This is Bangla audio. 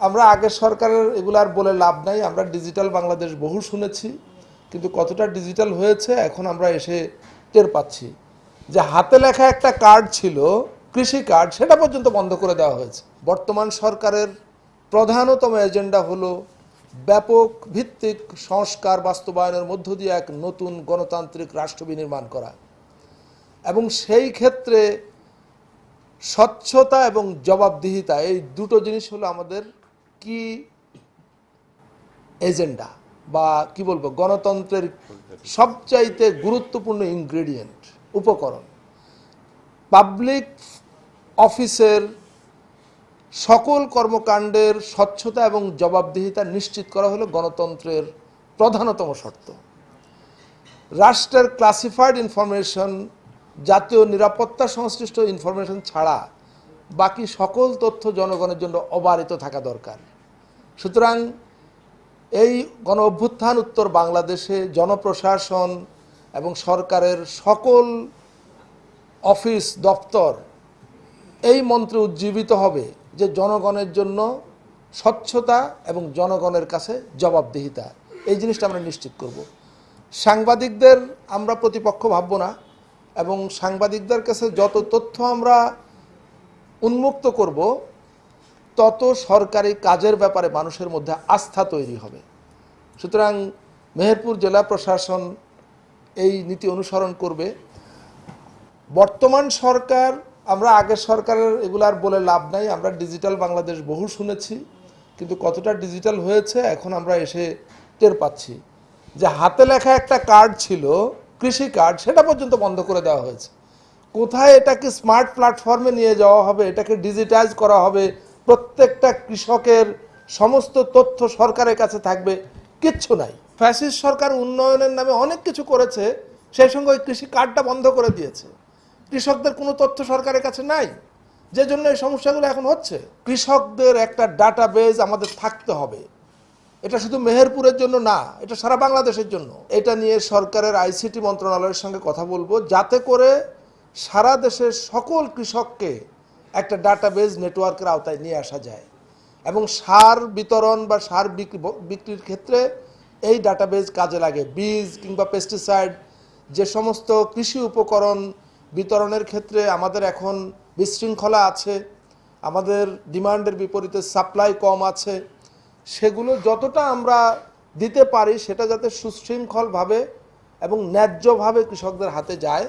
আমরা আগের সরকারের এগুলো আর বলে লাভ নাই। আমরা ডিজিটাল বাংলাদেশ বহু শুনেছি, কিন্তু কতটা ডিজিটাল হয়েছে এখন আমরা এসে টের পাচ্ছি। যে হাতে লেখা একটা কার্ড ছিল, কৃষি কার্ড সেটা পর্যন্ত বন্ধ করে দেওয়া হয়েছে। বর্তমান সরকারের প্রধানতম এজেন্ডা হলো ব্যাপক ভিত্তিক সংস্কার বাস্তবায়নের মধ্য দিয়ে এক নতুন গণতান্ত্রিক রাষ্ট্র বিনির্মাণ করা। এবং সেই ক্ষেত্রে স্বচ্ছতা এবং জবাবদিহিতা, এই দুটো জিনিস হলো আমাদের কি এজেন্ডা বা কি বলব, গণতন্ত্রের সবচাইতে গুরুত্বপূর্ণ ইনগ্রেডিয়েন্ট উপকরণ। পাবলিক অফিসের সকল কর্মকাণ্ডের স্বচ্ছতা এবং জবাবদিহিতা নিশ্চিত করা হলো গণতন্ত্রের প্রধানতম শর্ত। রাষ্ট্রের ক্লাসিফাইড ইনফরমেশন জাতীয় নিরাপত্তা সংশ্লিষ্ট ইনফরমেশন ছাড়া বাকি সকল তথ্য জনগণের জন্য অবারিত থাকা দরকার। সুতরাং এই গণ অভ্যুত্থান উত্তর বাংলাদেশে জনপ্রশাসন এবং সরকারের সকল অফিস দপ্তর এই মন্ত্রে উজ্জীবিত হবে যে জনগণের জন্য স্বচ্ছতা এবং জনগণের কাছে জবাবদিহিতা। এই জিনিসটা আমরা নিশ্চিত করব। সাংবাদিকদের আমরা প্রতিপক্ষ ভাবব না এবং সাংবাদিকদের কাছে যত তথ্য আমরা উন্মুক্ত করব তত সরকারি কাজের ব্যাপারে মানুষের মধ্যে আস্থা তৈরি হবে। সুতরাং মেহেরপুর জেলা প্রশাসন এই নীতি অনুসরণ করবে। বর্তমান সরকার, আমরা আগের সরকারের এগুলার বলে লাভ নাই। আমরা ডিজিটাল বাংলাদেশ বহু শুনেছি, কিন্তু কতটা ডিজিটাল হয়েছে এখন আমরা এসে টের পাচ্ছি। যে হাতে লেখা একটা কার্ড ছিল, কৃষি কার্ড, সেটা পর্যন্ত বন্ধ করে দেওয়া হয়েছে। কোথায় এটাকে স্মার্ট প্ল্যাটফর্মে নিয়ে যাওয়া হবে, এটাকে ডিজিটাইজ করা হবে প্রত্যেকটা কৃষকের সমস্ত তথ্য সরকারের কাছে থাকবে, কিচ্ছু নাই। ফ্যাসিস সরকার উন্নয়নের নামে অনেক কিছু করেছে, সেই সঙ্গে ওই কৃষি কার্ডটা বন্ধ করে দিয়েছে। কৃষকদের কোনো তথ্য সরকারের কাছে নাই, যে জন্য এই সমস্যাগুলো এখন হচ্ছে। কৃষকদের একটা ডাটাবেজ আমাদের থাকতে হবে। এটা শুধু মেহেরপুরের জন্য না, এটা সারা বাংলাদেশের জন্য। এটা নিয়ে সরকারের আইসিটি মন্ত্রণালয়ের সঙ্গে কথা বলব, যাতে করে সারা দেশের সকল কৃষককে একটা ডাটাবেজ নেটওয়ার্কের আওতায় নিয়ে আসা যায়। এবং সার বিতরণ বা সার বিক্রি বিক্রির ক্ষেত্রে এই ডাটাবেজ কাজে লাগে। বীজ কিংবা পেস্টিসাইড যে সমস্ত কৃষি উপকরণ বিতরণের ক্ষেত্রে আমাদের এখন বিশৃঙ্খলা আছে, আমাদের ডিমান্ডের বিপরীতে সাপ্লাই কম আছে, সেগুলো যতটা আমরা দিতে পারি সেটা যাতে সুশৃঙ্খলভাবে এবং ন্যায্যভাবে কৃষকদের হাতে যায়